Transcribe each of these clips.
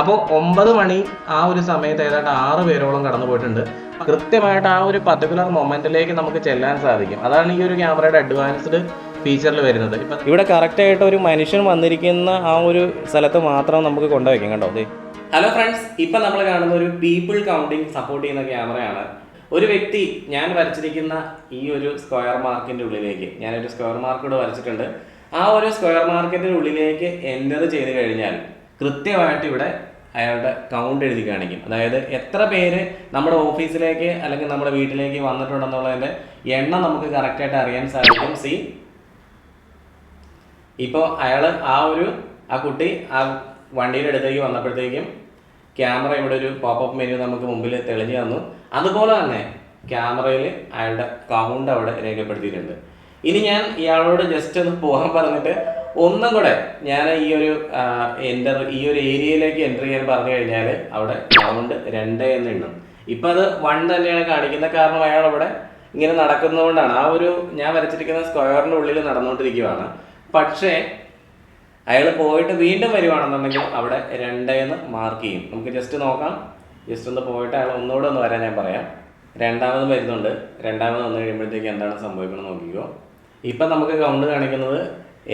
അപ്പോൾ ഒമ്പത് മണി ആ ഒരു സമയത്ത് ഏതാണ്ട് ആറ് പേരോളം കടന്നു പോയിട്ടുണ്ട്. കൃത്യമായിട്ട് ആ ഒരു പർട്ടിക്കുലർ മൊമെന്റിലേക്ക് നമുക്ക് ചെല്ലാൻ സാധിക്കും. അതാണ് ഈ ഒരു ക്യാമറയുടെ അഡ്വാൻസ്ഡ് ഫീച്ചറിൽ വരുന്നത്. ഇപ്പം ഇവിടെ കറക്റ്റായിട്ട് ഒരു മനുഷ്യൻ വന്നിരിക്കുന്ന ആ ഒരു സ്ഥലത്ത് മാത്രം നമുക്ക് കൊണ്ടുവയ്ക്കാം കേട്ടോ അതെ ഹലോ ഫ്രണ്ട്സ് ഇപ്പം നമ്മൾ കാണുന്ന ഒരു പീപ്പിൾ കൗണ്ടിങ് സപ്പോർട്ട് ചെയ്യുന്ന ക്യാമറയാണ്. ഒരു വ്യക്തി ഞാൻ വരച്ചിരിക്കുന്ന ഈ ഒരു സ്ക്വയർ മാർക്കിന്റെ ഉള്ളിലേക്ക് ഞാനൊരു സ്ക്വയർ മാർക്ക് ഇവിടെ വരച്ചിട്ടുണ്ട്. ആ ഒരു സ്ക്വയർ മാർക്കിന്റെ ഉള്ളിലേക്ക് എന്റർ ചെയ്ത് കഴിഞ്ഞാൽ കൃത്യമായിട്ട് ഇവിടെ അയാളുടെ കൗണ്ട് എഴുതി കാണിക്കും. അതായത് എത്ര പേര് നമ്മുടെ ഓഫീസിലേക്ക് അല്ലെങ്കിൽ നമ്മുടെ വീട്ടിലേക്ക് വന്നിട്ടുണ്ടെന്നുള്ളതിന്റെ എണ്ണം നമുക്ക് കറക്റ്റായിട്ട് അറിയാൻ സാധിക്കും. സി ഇപ്പോൾ അയാൾ ആ ഒരു ആ കുട്ടി ആ വണ്ടിയുടെ അടുത്തേക്ക് വന്നപ്പോഴത്തേക്കും ക്യാമറ ഇവിടെ ഒരു പോപ്പപ്പ് മെനു നമുക്ക് മുമ്പിൽ തെളിഞ്ഞു തന്നു. അതുപോലെ തന്നെ ക്യാമറയിൽ അയാളുടെ കൗണ്ട് അവിടെ രേഖപ്പെടുത്തിയിട്ടുണ്ട്. ഇനി ഞാൻ ഇയാളോട് ജസ്റ്റ് ഒന്ന് പോകാൻ പറഞ്ഞിട്ട് ഒന്നും കൂടെ ഞാൻ ഈ ഒരു എന്റർ ഈ ഒരു ഏരിയയിലേക്ക് എന്റർ ചെയ്യാൻ പറഞ്ഞു കഴിഞ്ഞാൽ അവിടെ കൗണ്ട് രണ്ട് എന്ന് എണ്ണും. ഇപ്പം അത് വൺ തന്നെയാണ് കാണിക്കുന്നത് കാരണം അയാൾ അവിടെ ഇങ്ങനെ നടക്കുന്നതുകൊണ്ടാണ് ആ ഒരു ഞാൻ വരച്ചിരിക്കുന്ന സ്ക്വയറിന്റെ ഉള്ളിൽ നടന്നുകൊണ്ടിരിക്കുകയാണ് പക്ഷേ അയാൾ പോയിട്ട് വീണ്ടും വരുവാണെന്നുണ്ടെങ്കിൽ അവിടെ രണ്ടേന്ന് മാർക്ക് ചെയ്യും. നമുക്ക് ജസ്റ്റ് നോക്കാം. ജസ്റ്റ് ഒന്ന് പോയിട്ട് അയാൾ ഒന്നുകൂടെ ഒന്ന് വരാൻ ഞാൻ പറയാം. രണ്ടാമത് വരുന്നുണ്ട്. രണ്ടാമത് വന്നു കഴിയുമ്പോഴത്തേക്ക് എന്താണ് സംഭവിക്കുന്നത് നോക്കിക്കോ. ഇപ്പം നമുക്ക് കൗണ്ട് കാണിക്കുന്നത്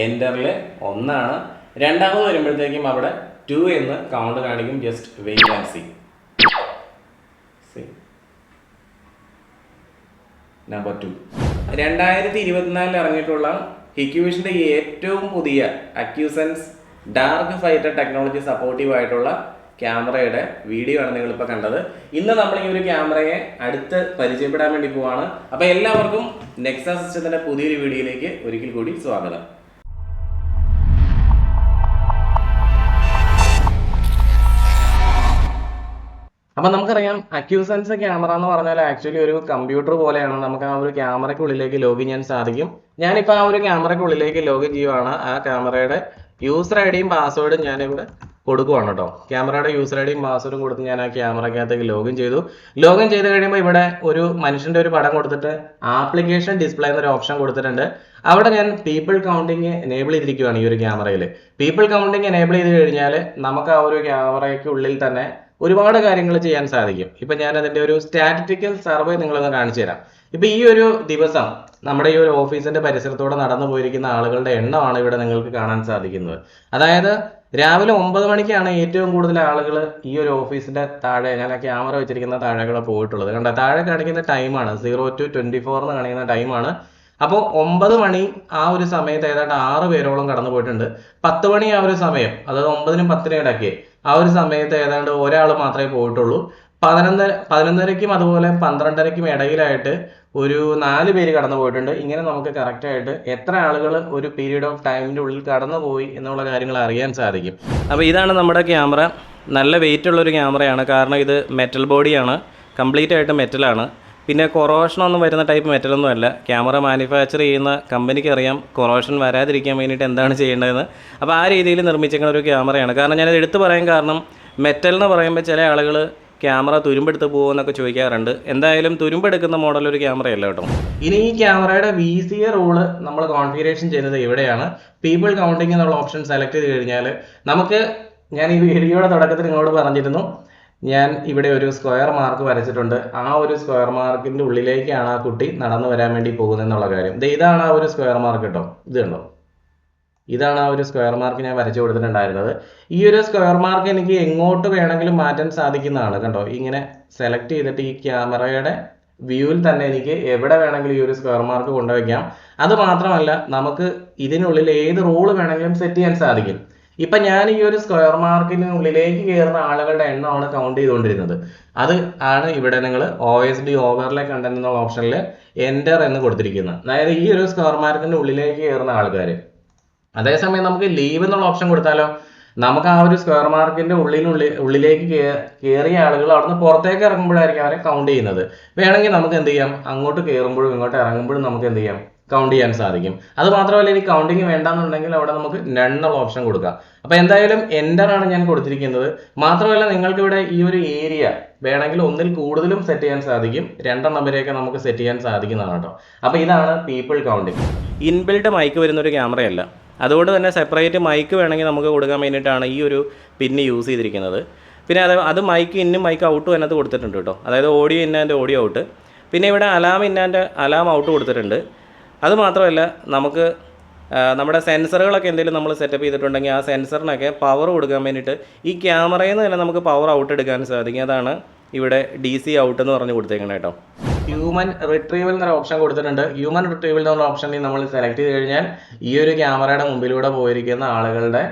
എന്ററിൽ ഒന്നാണ്. രണ്ടാമത് വരുമ്പോഴത്തേക്കും അവിടെ ടു എന്ന് കൗണ്ട് കാണിക്കും. Just wait and C C number two രണ്ടായിരത്തി ഇരുപത്തിനാലിൽ ഇറങ്ങിയിട്ടുള്ള ഹിക്യൂഷന്റെ ഏറ്റവും പുതിയ AcuSense dark fighter technology supportive ആയിട്ടുള്ള ക്യാമറയുടെ വീഡിയോ ആണ് നിങ്ങളിപ്പോൾ കണ്ടത്. ഇന്ന് നമ്മൾ ഈ ഒരു ക്യാമറയെ അടുത്ത് പരിചയപ്പെടാൻ വേണ്ടി പോവാണ്. അപ്പോൾ എല്ലാവർക്കും നെക്സ സിസ്റ്റത്തിന്റെ പുതിയൊരു വീഡിയോയിലേക്ക് ഒരിക്കൽ കൂടി സ്വാഗതം. അപ്പൊ നമുക്കറിയാം അക്യൂസൻസ് ക്യാമറ എന്ന് പറഞ്ഞാൽ ആക്ച്വലി ഒരു കമ്പ്യൂട്ടർ പോലെയാണ്. നമുക്ക് ആ ഒരു ക്യാമറയ്ക്കുള്ളിലേക്ക് ലോഗിൻ ചെയ്യാൻ സാധിക്കും. ഞാനിപ്പോൾ ആ ഒരു ക്യാമറയ്ക്കുള്ളിലേക്ക് ലോഗിൻ ചെയ്യുവാണ്. ആ ക്യാമറയുടെ യൂസർ ഐ ഡിയും പാസ്വേഡും ഞാനിവിടെ കൊടുക്കുവാണ് കേട്ടോ. ക്യാമറയുടെ യൂസർ ഐ ഡിയും പാസ്വേഡും കൊടുത്ത് ഞാൻ ആ ക്യാമറയ്ക്കകത്തേക്ക് ലോഗിൻ ചെയ്തു. ലോഗിൻ ചെയ്ത് കഴിയുമ്പോൾ ഇവിടെ ഒരു മനുഷ്യന്റെ ഒരു പടം കൊടുത്തിട്ട് ആപ്ലിക്കേഷൻ ഡിസ്പ്ലേ എന്നൊരു ഓപ്ഷൻ കൊടുത്തിട്ടുണ്ട്. അവിടെ ഞാൻ പീപ്പിൾ കൗണ്ടിങ് എനേബിൾ ചെയ്തിരിക്കുകയാണ് ഈ ഒരു ക്യാമറയിൽ പീപ്പിൾ കൗണ്ടിങ് എനേബിൾ ചെയ്ത് കഴിഞ്ഞാൽ നമുക്ക് ആ ഒരു ക്യാമറയ്ക്കുള്ളിൽ തന്നെ ഒരുപാട് കാര്യങ്ങൾ ചെയ്യാൻ സാധിക്കും. ഇപ്പൊ ഞാൻ അതിന്റെ ഒരു സ്റ്റാറ്റിസ്റ്റിക്കൽ സർവേ നിങ്ങളൊന്ന് കാണിച്ചു തരാം. ഇപ്പൊ ഈ ഒരു ദിവസം നമ്മുടെ ഈ ഒരു ഓഫീസിന്റെ പരിസരത്തൂടെ നടന്നു പോയിരിക്കുന്ന ആളുകളുടെ എണ്ണമാണ് ഇവിടെ നിങ്ങൾക്ക് കാണാൻ സാധിക്കുന്നത്. അതായത് രാവിലെ ഒമ്പത് മണിക്കാണ് ഏറ്റവും കൂടുതൽ ആളുകൾ ഈ ഒരു ഓഫീസിന്റെ താഴെ ഞാൻ ക്യാമറ വെച്ചിരിക്കുന്ന താഴെകളെ പോയിട്ടുള്ളത്. കണ്ട? താഴെ കാണിക്കുന്ന ടൈമാണ് സീറോ ടു ട്വന്റി ഫോർ എന്ന് കാണിക്കുന്ന ടൈമാണ് അപ്പോൾ ഒമ്പത് മണി ആ ഒരു സമയത്ത് ഏതാണ്ട് ആറ് പേരോളം കടന്നു പോയിട്ടുണ്ട് പത്ത് മണി ആ ഒരു സമയം അതായത് ഒമ്പതിനും പത്തിനും ഇടയ്ക്ക് ആ ഒരു സമയത്ത് ഏതാണ്ട് ഒരാൾ മാത്രമേ പോയിട്ടുള്ളൂ. പതിനൊന്നര പതിനൊന്നരയ്ക്കും അതുപോലെ പന്ത്രണ്ടരയ്ക്കും ഇടയിലായിട്ട് ഒരു നാല് പേര് കടന്നു പോയിട്ടുണ്ട്. ഇങ്ങനെ നമുക്ക് കറക്റ്റായിട്ട് എത്ര ആളുകൾ ഒരു പീരീഡ് ഓഫ് ടൈമിന്റെ ഉള്ളിൽ കടന്നു പോയി എന്നുള്ള കാര്യങ്ങൾ അറിയാൻ സാധിക്കും. അപ്പോൾ ഇതാണ് നമ്മുടെ ക്യാമറ നല്ല വെയിറ്റ് ഉള്ളൊരു ക്യാമറയാണ് കാരണം ഇത് മെറ്റൽ ബോഡിയാണ് കംപ്ലീറ്റ് ആയിട്ട് മെറ്റലാണ് പിന്നെ കൊറോഷൻ ഒന്നും വരുന്ന ടൈപ്പ് മെറ്റലൊന്നും അല്ല. ക്യാമറ മാനുഫാക്ചർ ചെയ്യുന്ന കമ്പനിക്ക് അറിയാം കൊറോഷൻ വരാതിരിക്കാൻ വേണ്ടിയിട്ട് എന്താണ് ചെയ്യേണ്ടതെന്ന്. അപ്പോൾ ആ രീതിയിൽ നിർമ്മിച്ചിരിക്കുന്ന ഒരു ക്യാമറയാണ് കാരണം ഞാനത് എടുത്തു പറയാൻ കാരണം മെറ്റൽ എന്ന് പറയുമ്പോൾ ചില ആളുകൾ ക്യാമറ തുരുമ്പെടുത്ത് പോകുമെന്നൊക്കെ ചോദിക്കാറുണ്ട്. എന്തായാലും തുരുമ്പെടുക്കുന്ന മോഡൽ ഒരു ക്യാമറയല്ല കേട്ടോ. ഇനി ഈ ക്യാമറയുടെ വി സി എ റൂൾ നമ്മൾ കോൺഫിഗറേഷൻ ചെയ്തത് എവിടെയാണ്? പീപ്പിൾ കൗണ്ടിങ് എന്നുള്ള ഓപ്ഷൻ സെലക്ട് ചെയ്ത് കഴിഞ്ഞാൽ നമുക്ക് ഞാൻ ഈ വീഡിയോയുടെ തുടക്കത്തിൽ നിങ്ങളോട് പറഞ്ഞിരുന്നു. ഞാൻ ഇവിടെ ഒരു സ്ക്വയർ മാർക്ക് വരച്ചിട്ടുണ്ട്. ആ ഒരു സ്ക്വയർ മാർക്കിന്റെ ഉള്ളിലേക്കാണ് ആ കുട്ടി നടന്നു വരാൻ വേണ്ടി പോകുന്നത് എന്നുള്ള കാര്യം ഇതാണ് ആ ഒരു സ്ക്വയർ മാർക്ക് കേട്ടോ. ഇത് കണ്ടോ? ഇതാണ് ആ ഒരു സ്ക്വയർ മാർക്ക് ഞാൻ വരച്ചു കൊടുത്തിട്ടുണ്ടായിരുന്നത്. ഈ ഒരു സ്ക്വയർ മാർക്ക് എനിക്ക് എങ്ങോട്ട് വേണമെങ്കിലും മാറ്റാൻ സാധിക്കുന്നതാണ് കണ്ടോ? ഇങ്ങനെ സെലക്ട് ചെയ്തിട്ട് ഈ ക്യാമറയുടെ വ്യൂവിൽ തന്നെ എനിക്ക് എവിടെ വേണമെങ്കിലും ഈ ഒരു സ്ക്വയർ മാർക്ക് കൊണ്ടുവയ്ക്കാം. അത് മാത്രമല്ല നമുക്ക് ഇതിനുള്ളിൽ ഏത് റൂൾ വേണമെങ്കിലും സെറ്റ് ചെയ്യാൻ സാധിക്കും. ഇപ്പൊ ഞാൻ ഈ ഒരു സ്ക്വയർ മാർക്കിനുള്ളിലേക്ക് കയറുന്ന ആളുകളുടെ എണ്ണമാണ് കൗണ്ട് ചെയ്തുകൊണ്ടിരുന്നത്. അത് ആണ് ഇവിടെ നിങ്ങൾ O S D overlay content എന്നുള്ള ഓപ്ഷനിൽ എന്റർ എന്ന് കൊടുത്തിരിക്കുന്നത്. അതായത് ഈ ഒരു സ്ക്വയർ മാർക്കിന്റെ ഉള്ളിലേക്ക് കയറുന്ന ആൾക്കാർ അതേസമയം നമുക്ക് ലീവ് എന്നുള്ള ഓപ്ഷൻ കൊടുത്താലോ? നമുക്ക് ആ ഒരു സ്ക്വയർ മാർക്കിന്റെ ഉള്ളിനുള്ളിൽ ഉള്ളിലേക്ക് കയറിയ ആളുകൾ അവിടുന്ന് പുറത്തേക്ക് ഇറങ്ങുമ്പോഴായിരിക്കും അവരെ കൗണ്ട് ചെയ്യുന്നത്. വേണമെങ്കിൽ നമുക്ക് എന്ത് ചെയ്യാം? അങ്ങോട്ട് കയറുമ്പോഴും ഇങ്ങോട്ട് ഇറങ്ങുമ്പോഴും നമുക്ക് എന്ത് ചെയ്യാം? കൗണ്ട് ചെയ്യാൻ സാധിക്കും. അത് മാത്രമല്ല ഇനി കൗണ്ടിങ് വേണ്ടാന്നുണ്ടെങ്കിൽ അവിടെ നമുക്ക് നൺ എന്നുള്ള ഓപ്ഷൻ കൊടുക്കാം. അപ്പൊ എന്തായാലും എന്റർ ആണ് ഞാൻ കൊടുത്തിരിക്കുന്നത്. മാത്രമല്ല നിങ്ങൾക്ക് ഇവിടെ ഈ ഒരു ഏരിയ വേണമെങ്കിൽ ഒന്നിൽ കൂടുതലും സെറ്റ് ചെയ്യാൻ സാധിക്കും. രണ്ടെണ്ണം വരെയൊക്കെ നമുക്ക് സെറ്റ് ചെയ്യാൻ സാധിക്കുന്നതാണ് കേട്ടോ. അപ്പൊ ഇതാണ് പീപ്പിൾ കൗണ്ടിങ് ഇൻബിൽഡ് മൈക്ക് വരുന്ന ഒരു ക്യാമറയല്ല അതുകൊണ്ട് തന്നെ സെപ്പറേറ്റ് മൈക്ക് വേണമെങ്കിൽ നമുക്ക് കൊടുക്കാൻ വേണ്ടിയിട്ടാണ് ഈ ഒരു പിന്ന് യൂസ് ചെയ്തിരിക്കുന്നത്. പിന്നെ അത് അത് മൈക്ക് ഇന്നും മൈക്ക് ഔട്ടും അതിനകത്ത് കൊടുത്തിട്ടുണ്ട് കേട്ടോ. അതായത് ഓഡിയോ ഇന്നാന്റെ ഓഡിയോ ഔട്ട് പിന്നെ ഇവിടെ അലാം ഇന്നാന്റെ അലാം ഔട്ട് കൊടുത്തിട്ടുണ്ട്. അത് മാത്രമല്ല നമുക്ക് നമ്മുടെ സെൻസറുകളൊക്കെ എന്തെങ്കിലും നമ്മൾ സെറ്റപ്പ് ചെയ്തിട്ടുണ്ടെങ്കിൽ ആ സെൻസറിനൊക്കെ പവർ കൊടുക്കാൻ വേണ്ടിയിട്ട് ഈ ക്യാമറയിൽ നിന്ന് തന്നെ നമുക്ക് പവർ ഔട്ട് എടുക്കാൻ സാധിക്കും. അതാണ് ഇവിടെ ഡി സി ഔട്ട് എന്ന് പറഞ്ഞ് കൊടുത്തേക്കണം കേട്ടോ. ഹ്യൂമൻ റിട്രീവൽ എന്നൊരു ഓപ്ഷൻ കൊടുത്തിട്ടുണ്ട്. ഹ്യൂമൻ റിട്രീവൽ എന്നുള്ള ഓപ്ഷനിൽ നമ്മൾ സെലക്ട് ചെയ്ത് കഴിഞ്ഞാൽ ഈ ഒരു ക്യാമറയുടെ മുമ്പിലൂടെ പോയിരിക്കുന്ന ആളുകളുടെ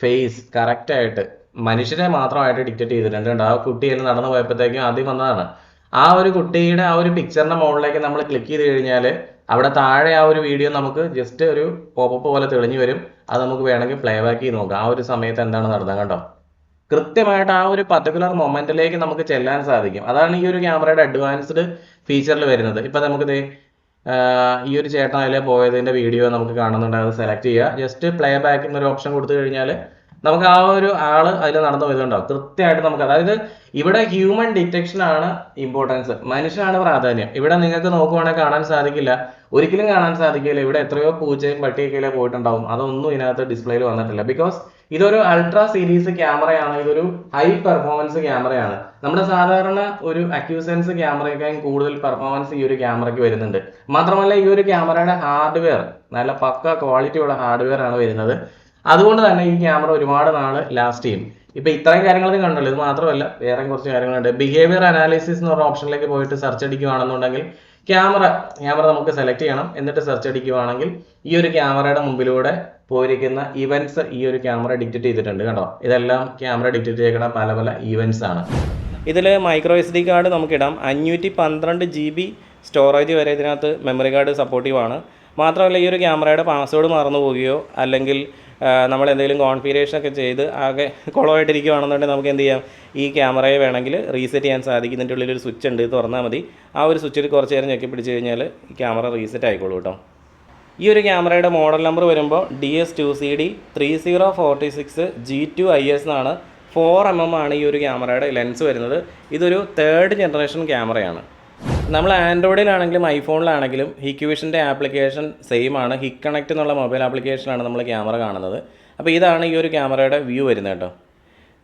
ഫേസ് കറക്റ്റായിട്ട് മനുഷ്യരെ മാത്രമായിട്ട് ഡിക്റ്റേറ്റ് ചെയ്തിട്ടുണ്ട്? ആ കുട്ടി അതിൽ നടന്നു പോയപ്പോഴത്തേക്കും ആദ്യം വന്നതാണ്. ആ ഒരു കുട്ടിയുടെ ആ ഒരു പിക്ചറിന്റെ മുകളിലേക്ക് നമ്മൾ ക്ലിക്ക് ചെയ്ത് കഴിഞ്ഞാൽ അവിടെ താഴെ ആ ഒരു വീഡിയോ നമുക്ക് ജസ്റ്റ് ഒരു പോപ്പപ്പ് പോലെ തെളിഞ്ഞു വരും. അത് നമുക്ക് വേണമെങ്കിൽ പ്ലേ ബാക്ക് ചെയ്ത് നോക്കാം. ആ ഒരു സമയത്ത് എന്താണ് നടന്നത് കണ്ടോ? കൃത്യമായിട്ട് ആ ഒരു പർട്ടിക്കുലർ മൊമെന്റിലേക്ക് നമുക്ക് ചെല്ലാൻ സാധിക്കും. അതാണ് ഈ ഒരു ക്യാമറയുടെ അഡ്വാൻസ്ഡ് ഫീച്ചറിൽ വരുന്നത്. ഇപ്പൊ നമുക്ക് ഈ ഒരു ചേട്ടൻ അതിലെ പോയതിന്റെ വീഡിയോ നമുക്ക് കാണുന്നുണ്ട്. അത് സെലക്ട് ചെയ്യുക ജസ്റ്റ് പ്ലേ ബാക്ക് എന്നൊരു ഓപ്ഷൻ കൊടുത്തു കഴിഞ്ഞാൽ നമുക്ക് ആ ഒരു ആൾ അതിൽ നടന്നു പോയതുണ്ടാവും കൃത്യമായിട്ട് നമുക്ക് അതായത് ഇവിടെ ഹ്യൂമൻ ഡിറ്റക്ഷൻ ആണ് ഇമ്പോർട്ടൻസ് മനുഷ്യനാണ് പ്രാധാന്യം. ഇവിടെ നിങ്ങൾക്ക് നോക്കുവാണെങ്കിൽ കാണാൻ സാധിക്കില്ല. ഒരിക്കലും കാണാൻ സാധിക്കില്ല. ഇവിടെ എത്രയോ പൂച്ചയും പട്ടിയൊക്കെ പോയിട്ടുണ്ടാവും. അതൊന്നും ഇതിനകത്ത് ഡിസ്പ്ലേയിൽ വന്നിട്ടില്ല. ബിക്കോസ് ഇതൊരു അൾട്രാ സീരീസ് ക്യാമറയാണ് ഇതൊരു ഹൈ പെർഫോമൻസ് ക്യാമറയാണ് നമ്മുടെ സാധാരണ ഒരു അക്യൂസൻസ് ക്യാമറയേക്കാളും കൂടുതൽ പെർഫോമൻസ് ഈ ഒരു ക്യാമറയ്ക്ക് വരുന്നുണ്ട്. മാത്രമല്ല ഈ ഒരു ക്യാമറയുടെ ഹാർഡ്വെയർ നല്ല പക്ക ക്വാളിറ്റിയുള്ള ഹാർഡ്വെയർ ആണ് വരുന്നത്. അതുകൊണ്ട് തന്നെ ഈ ക്യാമറ ഒരുപാട് നാൾ ലാസ്റ്റ് ചെയ്യും. ഇപ്പൊ ഇത്രയും കാര്യങ്ങൾ കണ്ടല്ലോ ഇത് മാത്രമല്ല വേറെ കുറച്ച് കാര്യങ്ങളുണ്ട്. ബിഹേവിയർ അനാലിസിസ് എന്ന് പറഞ്ഞ ഓപ്ഷനിലേക്ക് പോയിട്ട് സെർച്ച് അടിക്കുകയാണെന്നുണ്ടെങ്കിൽ ക്യാമറ ക്യാമറ നമുക്ക് സെലക്ട് ചെയ്യണം. എന്നിട്ട് സെർച്ച് അടിക്കുകയാണെങ്കിൽ ഈ ഒരു ക്യാമറയുടെ മുമ്പിലൂടെ പോയിരിക്കുന്ന ഇവന്റ്സ് ഈ ഒരു ക്യാമറ ഡിക്റ്റേറ്റ് ചെയ്തിട്ടുണ്ട് കേട്ടോ ഇതെല്ലാം ക്യാമറ ഡിക്റ്റേറ്റ് ചെയ്യണ പല പല ഇവന്റ്സ് ആണ്. ഇതിൽ മൈക്രോ എസ് ഡി കാർഡ് നമുക്കിടാം അഞ്ഞൂറ്റി പന്ത്രണ്ട് ജി ബി സ്റ്റോറേജ് വരെ ഇതിനകത്ത് മെമ്മറി കാർഡ് സപ്പോർട്ടീവ് ആണ്. മാത്രമല്ല ഈ ഒരു ക്യാമറയുടെ പാസ്വേഡ് മറന്നു പോവുകയോ അല്ലെങ്കിൽ നമ്മൾ എന്തെങ്കിലും കോൺഫിഗറേഷൻ ഒക്കെ ചെയ്ത് ആകെ കുളമായിട്ടിരിക്കുകയാണെന്നുണ്ടെങ്കിൽ നമുക്ക് എന്ത് ചെയ്യാം? ഈ ക്യാമറയെ വേണമെങ്കിൽ റീസെറ്റ് ചെയ്യാൻ സാധിക്കും ഇതിന്റെ ഉള്ളിൽ ഒരു സ്വിച്ച് ഉണ്ട് തുറന്നാൽ മതി. ആ ഒരു സ്വിച്ചിൽ കുറച്ച് നേരം ഞെക്കി പിടിച്ച് കഴിഞ്ഞാൽ ക്യാമറ റീസെറ്റ് ആയിക്കോളൂ കേട്ടോ. ഈ ഒരു ക്യാമറയുടെ മോഡൽ നമ്പർ വരുമ്പോൾ D S two C D three zero forty six G two I S എന്നാണ്. ഫോർ എം എം ആണ് ഈ ഒരു ക്യാമറയുടെ ലെൻസ് വരുന്നത്. ഇതൊരു തേർഡ് ജനറേഷൻ ക്യാമറയാണ്. നമ്മൾ ആൻഡ്രോയിഡിലാണെങ്കിലും ഐഫോണിലാണെങ്കിലും ഹിക്യൂവിഷന്റെ ആപ്ലിക്കേഷൻ സെയിം ആണ് ഹിക് കണക്ട് എന്നുള്ള മൊബൈൽ ആപ്ലിക്കേഷനാണ് നമ്മൾ ക്യാമറ കാണുന്നത്. അപ്പോൾ ഇതാണ് ഈ ഒരു ക്യാമറയുടെ വ്യൂ വരുന്നത് കേട്ടോ.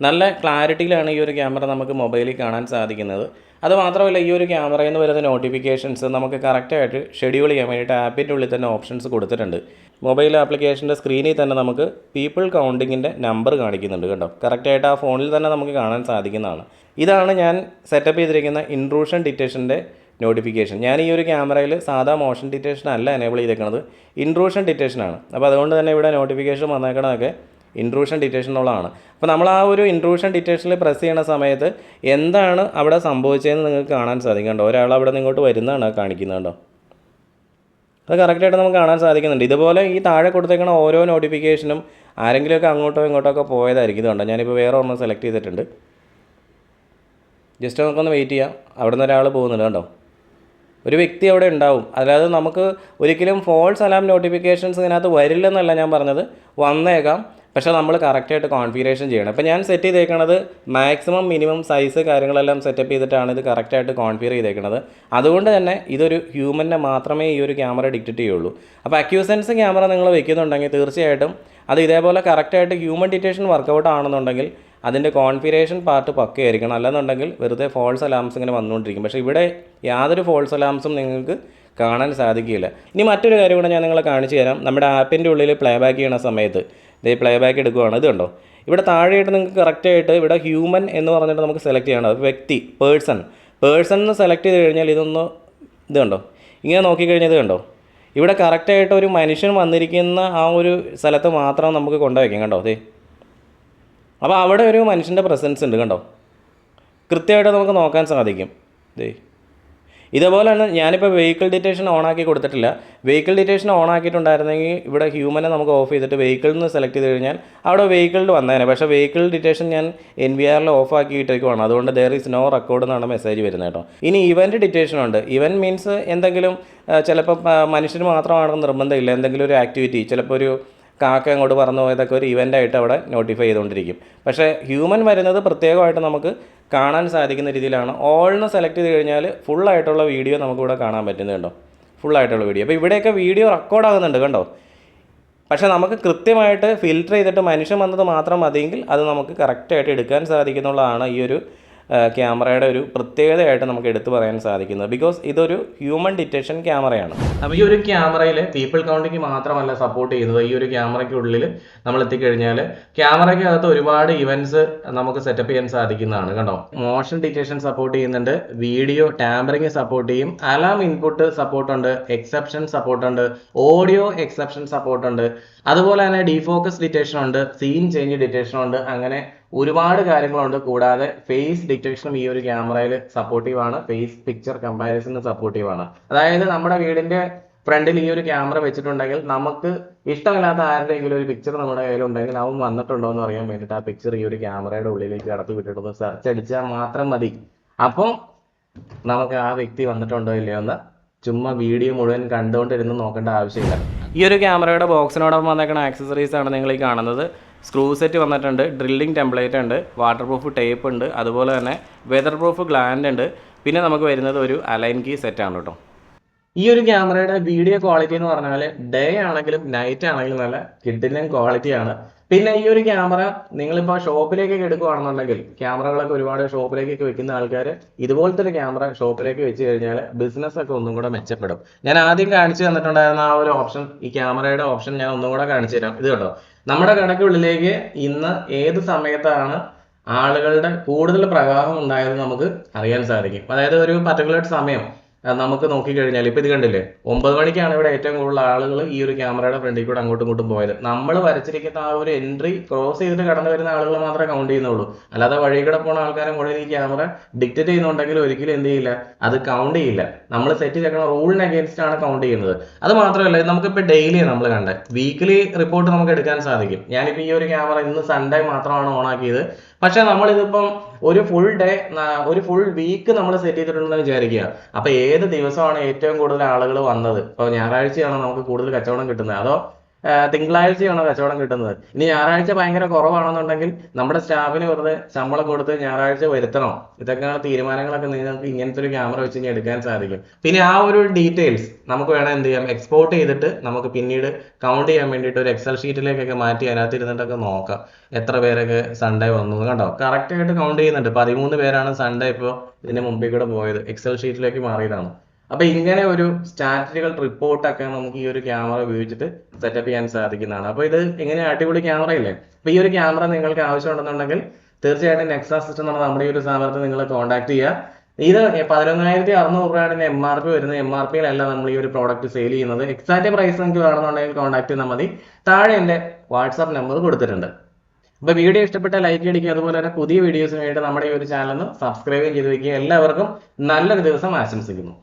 നല്ല ക്ലാരിറ്റിയിലാണ് ഈ ഒരു ക്യാമറ നമുക്ക് മൊബൈലിൽ കാണാൻ സാധിക്കുന്നത്. അതുമാത്രമല്ല ഈ ഒരു ക്യാമറയിൽ നിന്ന് വരുന്ന നോട്ടിഫിക്കേഷൻസ് നമുക്ക് കറക്റ്റായിട്ട് ഷെഡ്യൂൾ ചെയ്യാൻ വേണ്ടിയിട്ട് ആപ്പിന്റെ ഉള്ളിൽ തന്നെ ഓപ്ഷൻസ് കൊടുത്തിട്ടുണ്ട്. മൊബൈൽ ആപ്ലിക്കേഷന്റെ സ്ക്രീനിൽ തന്നെ നമുക്ക് പീപ്പിൾ കൗണ്ടിങ്ങിന്റെ നമ്പർ കാണിക്കുന്നുണ്ട് കേട്ടോ. കറക്റ്റായിട്ട് ആ ഫോണിൽ തന്നെ നമുക്ക് കാണാൻ സാധിക്കുന്നതാണ്. ഇതാണ് ഞാൻ സെറ്റപ്പ് ചെയ്തിരിക്കുന്ന ഇൻട്രൂഷൻ ഡിറ്റക്ഷന്റെ നോട്ടിഫിക്കേഷൻ ഞാൻ ഈ ഒരു ക്യാമറയിൽ സാധാ മോഷൻ ഡിറ്റക്ഷൻ അല്ല എനേബിൾ ചെയ്തേക്കുന്നത് ഇൻട്രൂഷൻ ഡിറ്റക്ഷനാണ് അപ്പോൾ അതുകൊണ്ട് തന്നെ ഇവിടെ നോട്ടിഫിക്കേഷൻ വന്നേക്കണതൊക്കെ ഇൻട്രൂഷൻ ഡിറ്റക്ഷൻ എന്നുള്ളതാണ്. അപ്പോൾ നമ്മൾ ആ ഒരു ഇൻട്രൂഷൻ ഡിറ്റക്ഷനിൽ പ്രസ് ചെയ്യുന്ന സമയത്ത് എന്താണ് അവിടെ സംഭവിച്ചതെന്ന് നിങ്ങൾക്ക് കാണാൻ സാധിക്കും കണ്ടോ? ഒരാൾ അവിടെ നിന്ന് ഇങ്ങോട്ട് വരുന്നതാണ് കണ്ടോ? അത് കറക്റ്റായിട്ട് നമുക്ക് കാണാൻ സാധിക്കുന്നുണ്ട്. ഇതുപോലെ ഈ താഴെ കൊടുത്തേക്കുന്ന ഓരോ നോട്ടിഫിക്കേഷനും ആരെങ്കിലുമൊക്കെ അങ്ങോട്ടോ ഇങ്ങോട്ടോ ഒക്കെ പോയതായിരിക്കും ഇതുണ്ടോ ഞാനിപ്പോൾ വേറെ ഒരെണ്ണം സെലക്ട് ചെയ്തിട്ടുണ്ട്. ജസ്റ്റ് നമുക്കൊന്ന് വെയിറ്റ് ചെയ്യാം. അവിടെ നിന്ന് ഒരാൾ പോകുന്നുണ്ട് കണ്ടോ? ഒരു വ്യക്തി അവിടെ ഉണ്ടാവും. അല്ലാതെ നമുക്ക് ഒരിക്കലും ഫോൾസ് അലാം നോട്ടിഫിക്കേഷൻസ് ഇതിനകത്ത് വരില്ലെന്നല്ല ഞാൻ പറഞ്ഞത്. വന്നേക്കാം. പക്ഷേ നമ്മൾ കറക്റ്റായിട്ട് കോൺഫിഗറേഷൻ ചെയ്യണം. അപ്പോൾ ഞാൻ സെറ്റ് ചെയ്തേക്കണത് മാക്സിമം മിനിമം സൈസ് കാര്യങ്ങളെല്ലാം സെറ്റപ്പ് ചെയ്തിട്ടാണ് ഇത് കറക്റ്റായിട്ട് കോൺഫിഗർ ചെയ്തേക്കണത്. അതുകൊണ്ട് തന്നെ ഇതൊരു ഹ്യൂമനെ മാത്രമേ ഈ ഒരു ക്യാമറ ഡിക്റ്റേറ്റ് ചെയ്യുള്ളൂ. അപ്പോൾ അക്യൂസൻസ് ക്യാമറ നിങ്ങൾ വെക്കുന്നുണ്ടെങ്കിൽ തീർച്ചയായിട്ടും അത് ഇതേപോലെ കറക്റ്റായിട്ട് ഹ്യൂമൻ ഡിറ്റേഷൻ വർക്കൗട്ട് ആണെന്നുണ്ടെങ്കിൽ അതിന്റെ കോൺഫിഗറേഷൻ പാർട്ട് പക്കയായിരിക്കണം അല്ലെന്നുണ്ടെങ്കിൽ വെറുതെ ഫോൾസ് അലാംസ് ഇങ്ങനെ വന്നുകൊണ്ടിരിക്കും. പക്ഷേ ഇവിടെ യാതൊരു ഫോൾസ് അലാംസും നിങ്ങൾക്ക് കാണാൻ സാധിക്കില്ല ഇനി മറ്റൊരു കാര്യം കൂടെ ഞാൻ നിങ്ങളെ കാണിച്ചു തരാം. നമ്മുടെ ആപ്പിന്റെ ഉള്ളിൽ പ്ലേ ബാക്ക് ചെയ്യണ സമയത്ത്. ഇതേ പ്ലേ ബാക്ക് എടുക്കുകയാണ് ഇത് കണ്ടോ? ഇവിടെ താഴെയായിട്ട് നിങ്ങൾക്ക് കറക്റ്റായിട്ട് ഇവിടെ ഹ്യൂമൻ എന്ന് പറഞ്ഞിട്ട് നമുക്ക് സെലക്ട് ചെയ്യണം. വ്യക്തി പേഴ്സൺ പേഴ്സൺ എന്ന് സെലക്ട് ചെയ്ത് കഴിഞ്ഞാൽ ഇതൊന്ന് ഇത് കണ്ടോ? ഇങ്ങനെ നോക്കിക്കഴിഞ്ഞാൽ ഇത് കണ്ടോ? ഇവിടെ കറക്റ്റായിട്ട് ഒരു മനുഷ്യൻ വന്നിരിക്കുന്ന ആ ഒരു സ്ഥലത്ത് മാത്രം നമുക്ക് കൊണ്ടുവയ്ക്കാം. കണ്ടോ? അതെ അപ്പോൾ അവിടെ ഒരു മനുഷ്യന്റെ പ്രസൻസ് ഉണ്ട് കണ്ടോ? കൃത്യമായിട്ട് നമുക്ക് നോക്കാൻ സാധിക്കും. ദേ. ഇതേപോലെ തന്നെ ഞാനിപ്പോൾ വെഹിക്കിൾ ഡിറ്റേഷൻ ഓൺ ആക്കി കൊടുത്തിട്ടില്ല. വെഹിക്കിൾ ഡിറ്റേഷൻ ഓൺ ആക്കിയിട്ടുണ്ടായിരുന്നെങ്കിൽ ഇവിടെ ഹ്യൂമനെ നമുക്ക് ഓഫ് ചെയ്തിട്ട് വെഹിക്കിളിൽ നിന്ന് സെലക്ട് ചെയ്ത് കഴിഞ്ഞാൽ അവിടെ വെഹിക്കിളിൽ വന്നേനെ. പക്ഷേ വെഹിക്കിൾ ഡിറ്റേഷൻ ഞാൻ എൻ വി ആറിൽ ഓഫ് ആക്കിയിട്ടേക്കുവാണ് അതുകൊണ്ട് ദർ ഈസ് നോ റെക്കോർഡ് എന്നാണ് മെസ്സേജ് വരുന്നത് കേട്ടോ. ഇനി ഇവന്റ് ഡിറ്റേഷൻ ഉണ്ട്. ഇവൻ മീൻസ് എന്തെങ്കിലും ചിലപ്പോൾ മനുഷ്യന് മാത്രമാണെന്ന് നിർബന്ധമില്ല. എന്തെങ്കിലും ഒരു ആക്ടിവിറ്റി ചിലപ്പോൾ ഒരു കാക്ക അങ്ങോട്ട് പറന്നു പോയതൊക്കെ ഒരു ഇവന്റ് ആയിട്ട് അവിടെ നോട്ടിഫൈ ചെയ്തുകൊണ്ടിരിക്കും. പക്ഷേ ഹ്യൂമൻ വരുന്നത് പ്രത്യേകമായിട്ട് നമുക്ക് കാണാൻ സാധിക്കുന്ന രീതിയിലാണ്. ഓൾന്ന് സെലക്ട് ചെയ്ത് കഴിഞ്ഞാൽ ഫുള്ളായിട്ടുള്ള വീഡിയോ നമുക്കിവിടെ കാണാൻ പറ്റുന്നത് കണ്ടോ? ഫുള്ളായിട്ടുള്ള വീഡിയോ അപ്പോൾ ഇവിടെയൊക്കെ വീഡിയോ റെക്കോർഡ് ആകുന്നുണ്ട് കണ്ടോ? പക്ഷേ നമുക്ക് കൃത്യമായിട്ട് ഫിൽറ്റർ ചെയ്തിട്ട് മനുഷ്യൻ വന്നത് മാത്രം മതിയെങ്കിൽ അത് നമുക്ക് കറക്റ്റായിട്ട് എടുക്കാൻ സാധിക്കുന്നുള്ളതാണ് ഈ ഒരു ക്യാമറയുടെ ഒരു പ്രത്യേകതയായിട്ട് നമുക്ക് എടുത്തു പറയാൻ സാധിക്കുന്നത്. ബിക്കോസ് ഇതൊരു ഹ്യൂമൻ ഡിറ്റക്ഷൻ ക്യാമറയാണ്. അപ്പോൾ ഈ ഒരു ക്യാമറയിൽ പീപ്പിൾ കൗണ്ടിങ് മാത്രമല്ല സപ്പോർട്ട് ചെയ്യുന്നത്. ഈ ഒരു ക്യാമറയ്ക്കുള്ളിൽ നമ്മൾ എത്തിക്കഴിഞ്ഞാൽ ക്യാമറയ്ക്കകത്ത് ഒരുപാട് ഇവന്റ്സ് നമുക്ക് സെറ്റപ്പ് ചെയ്യാൻ സാധിക്കുന്നതാണ് കണ്ടോ? മോഷൻ ഡിറ്റക്ഷൻ സപ്പോർട്ട് ചെയ്യുന്നുണ്ട്. വീഡിയോ ടാമ്പറിങ് സപ്പോർട്ട് ചെയ്യും. അലാം ഇൻപുട്ട് സപ്പോർട്ട് ഉണ്ട്. എക്സെപ്ഷൻ സപ്പോർട്ട് ഉണ്ട്. ഓഡിയോ എക്സെപ്ഷൻ സപ്പോർട്ട് ഉണ്ട്. അതുപോലെ തന്നെ ഡിഫോക്കസ് ഡിറ്റക്ഷൻ ഉണ്ട്. സീൻ ചേഞ്ച് ഡിറ്റക്ഷൻ ഉണ്ട്. അങ്ങനെ ഒരുപാട് കാര്യങ്ങളുണ്ട്. കൂടാതെ ഫേസ് ഡിറ്റക്ഷനും ഈ ഒരു ക്യാമറയിൽ സപ്പോർട്ടീവ് ആണ്. ഫേസ് പിക്ചർ കമ്പാരിസണിന് സപ്പോർട്ടീവ് ആണ്. അതായത് നമ്മുടെ വീടിന്റെ ഫ്രണ്ടിൽ ഈ ഒരു ക്യാമറ വെച്ചിട്ടുണ്ടെങ്കിൽ നമുക്ക് ഇഷ്ടമില്ലാത്ത ആരുടെയെങ്കിലും ഒരു പിക്ചർ നമ്മുടെ കയ്യിലുണ്ടെങ്കിൽ അവൻ വന്നിട്ടുണ്ടോ എന്ന് അറിയാൻ വേണ്ടിയിട്ട് ആ പിക്ചർ ഈ ഒരു ക്യാമറയുടെ ഉള്ളിലേക്ക് കടത്തി വിട്ടിട്ടൊന്ന് സെർച്ച് അടിച്ചാൽ മാത്രം മതി. അപ്പം നമുക്ക് ആ വ്യക്തി വന്നിട്ടുണ്ടോ ഇല്ലയോ എന്ന് ചുമ്മാ വീഡിയോ മുഴുവൻ കണ്ടുകൊണ്ടിരുന്ന് നോക്കേണ്ട ആവശ്യമില്ല. ഈ ഒരു ക്യാമറയുടെ ബോക്സിനോടൊപ്പം വന്നേക്കുന്ന ആക്സസറീസ് ആണ് നിങ്ങൾ ഈ കാണുന്നത്. സ്ക്രൂ സെറ്റ് വന്നിട്ടുണ്ട് ഡ്രില്ലിംഗ് ടെംപ്ലേറ്റ് ഉണ്ട് വാട്ടർ പ്രൂഫ് ടേപ്പ് ഉണ്ട് അതുപോലെ തന്നെ വെതർ പ്രൂഫ് ഗ്ലാൻഡ് ഉണ്ട്. പിന്നെ നമുക്ക് വരുന്നത് ഒരു അലൈൻ കീ ആണ് കേട്ടോ. ഈ ഒരു ക്യാമറയുടെ വീഡിയോ ക്വാളിറ്റി എന്ന് പറഞ്ഞാൽ ഡേ ആണെങ്കിലും നൈറ്റ് ആണെങ്കിലും നല്ല കിഡിലും ക്വാളിറ്റിയാണ് പിന്നെ ഈ ഒരു ക്യാമറ നിങ്ങളിപ്പോൾ ഷോപ്പിലേക്കൊക്കെ എടുക്കുകയാണെന്നുണ്ടെങ്കിൽ ക്യാമറകളൊക്കെ ഒരുപാട് ഷോപ്പിലേക്കൊക്കെ വെക്കുന്ന ആൾക്കാർ ഇതുപോലത്തെ ഒരു ക്യാമറ ഷോപ്പിലേക്ക് വെച്ച് കഴിഞ്ഞാൽ ബിസിനസ് ഒക്കെ ഒന്നും കൂടെ മെച്ചപ്പെടും. ഞാൻ ആദ്യം കാണിച്ചു തന്നിട്ടുണ്ടായിരുന്ന ആ ഒരു ഓപ്ഷൻ ഈ ക്യാമറയുടെ ഓപ്ഷൻ ഞാൻ ഒന്നും കൂടെ കാണിച്ചു തരാം. ഇത് കണ്ടോ? നമ്മുടെ കണക്കുകളിലേക്ക് ഇന്ന് ഏത് സമയത്താണ് ആളുകളുടെ കൂടുതൽ പ്രവാഹം ഉണ്ടായത് നമുക്ക് അറിയാൻ സാധിക്കും. അതായത് ഒരു പർട്ടിക്കുലർ സമയം. നമുക്ക് നോക്കിക്കഴിഞ്ഞാൽ ഇപ്പൊ ഇത് കണ്ടില്ലേ? ഒമ്പത് മണിക്കാണ് ഇവിടെ ഏറ്റവും കൂടുതൽ ആളുകൾ ഈ ഒരു ക്യാമറയുടെ ഫ്രണ്ടിൽ കൂടെ അങ്ങോട്ടും ഇങ്ങോട്ടും പോയത്. നമ്മൾ വരച്ചിരിക്കുന്ന ആ ഒരു എൻട്രി ക്രോസ് ചെയ്തിട്ട് കടന്നു വരുന്ന ആളുകൾ മാത്രമേ കൗണ്ട് ചെയ്യുന്നുള്ളൂ. അല്ലാതെ വഴി കൂടെ പോണ ആൾക്കാരെ മുഴുവൻ ഈ ക്യാമറ ഡിക്റ്റേറ്റ് ചെയ്യുന്നുണ്ടെങ്കിൽ ഒരിക്കലും എന്ത് ചെയ്യില്ല അത് കൗണ്ട് ചെയ്യില്ല. നമ്മൾ സെറ്റ് ചെയ്തേക്കുന്ന റൂളിന് അഗേൻസ്റ്റ് ആണ് കൗണ്ട് ചെയ്യുന്നത്. അത് മാത്രമല്ല നമുക്കിപ്പോൾ ഡെയിലി നമ്മൾ കണ്ടത് വീക്കിലി റിപ്പോർട്ട് നമുക്ക് എടുക്കാൻ സാധിക്കും. ഞാനിപ്പോൾ ഈ ഒരു ക്യാമറ ഇന്ന് സൺഡേ മാത്രമാണ് ഓൺ ആക്കിയത്. പക്ഷെ നമ്മളിതിപ്പം ഒരു ഫുൾ ഡേ ഒരു ഫുൾ വീക്ക് നമ്മൾ സെറ്റ് ചെയ്തിട്ടുണ്ടെന്ന് വിചാരിക്കുക. അപ്പൊ ഏത് ദിവസമാണ് ഏറ്റവും കൂടുതൽ ആളുകൾ വന്നത്? ഇപ്പോൾ ഞായറാഴ്ചയാണ് നമുക്ക് കൂടുതൽ കച്ചവടം കിട്ടുന്നത്. അതോ തിങ്കളാഴ്ചയാണോ കച്ചവടം കിട്ടുന്നത്. ഇനി ഞായറാഴ്ച ഭയങ്കര കുറവാണെന്നുണ്ടെങ്കിൽ നമ്മുടെ സ്റ്റാഫിന് വെറുതെ ശമ്പളം കൊടുത്ത് ഞായറാഴ്ച വരുത്തണോ? ഇതൊക്കെ തീരുമാനങ്ങളൊക്കെ നിങ്ങൾക്ക് ഇങ്ങനത്തെ ഒരു ക്യാമറ വെച്ച് എടുക്കാൻ സാധിക്കും. പിന്നെ ആ ഒരു ഡീറ്റെയിൽസ് നമുക്ക് വേണം എന്ത് ചെയ്യാം? എക്സ്പോർട്ട് ചെയ്തിട്ട് നമുക്ക് പിന്നീട് കൗണ്ട് ചെയ്യാൻ വേണ്ടിയിട്ട് ഒരു എക്സൽ ഷീറ്റിലേക്കൊക്കെ മാറ്റി അതിനകത്ത് ഇരുന്നിട്ടൊക്കെ നോക്കാം. എത്ര പേരൊക്കെ സൺഡേ വന്നു കണ്ടോ? കറക്റ്റ് ആയിട്ട് കൗണ്ട് ചെയ്യുന്നുണ്ട്. പതിമൂന്ന് പേരാണ് സൺഡേ ഇപ്പോൾ ഇതിന്റെ മുമ്പിൽ കൂടെ പോയത്. എക്സൽ ഷീറ്റിലേക്ക് മാറിയതാണ്. അപ്പൊ ഇങ്ങനെ ഒരു സ്റ്റാറ്റിസ്റ്റിക്കൽ റിപ്പോർട്ടൊക്കെ നമുക്ക് ഈ ഒരു ക്യാമറ ഉപയോഗിച്ചിട്ട് സെറ്റപ്പ് ചെയ്യാൻ സാധിക്കുന്നതാണ്. അപ്പൊ ഇത് ഇങ്ങനെ അടിപൊളി ക്യാമറ ഇല്ലേ? അപ്പൊ ഈ ഒരു ക്യാമറ നിങ്ങൾക്ക് ആവശ്യമുണ്ടെന്നുണ്ടെങ്കിൽ തീർച്ചയായിട്ടും നെക്സാ സിസ്റ്റം എന്നുള്ള നമ്മുടെ ഈ ഒരു സ്ഥാപനത്തിൽ നിങ്ങൾ കോൺടാക്ട് ചെയ്യുക. ഇത് പതിനൊന്നായിരത്തി അറുന്നൂറ് രൂപയാണ് എം ആർ പി വരുന്നത്. എം ആർ പിയിലല്ല നമ്മൾ ഈ ഒരു പ്രോഡക്റ്റ് സെയിൽ ചെയ്യുന്നത്. എക്സാക്ട് പ്രൈസ് നിങ്ങൾക്ക് വേണമെന്നുണ്ടെങ്കിൽ കോൺടാക്ട് ചെയ്താൽ മതി. താഴെ എന്റെ വാട്സാപ്പ് നമ്പർ കൊടുത്തിട്ടുണ്ട്. അപ്പോൾ വീഡിയോ ഇഷ്ടപ്പെട്ട ലൈക്ക് അടിക്കുക. അതുപോലെ തന്നെ പുതിയ വീഡിയോസിന് വേണ്ടി നമ്മുടെ ഈ ഒരു ചാനൽ സബ്സ്ക്രൈബ് ചെയ്ത് വയ്ക്കുക എല്ലാവർക്കും നല്ലൊരു ദിവസം ആശംസിക്കുന്നു.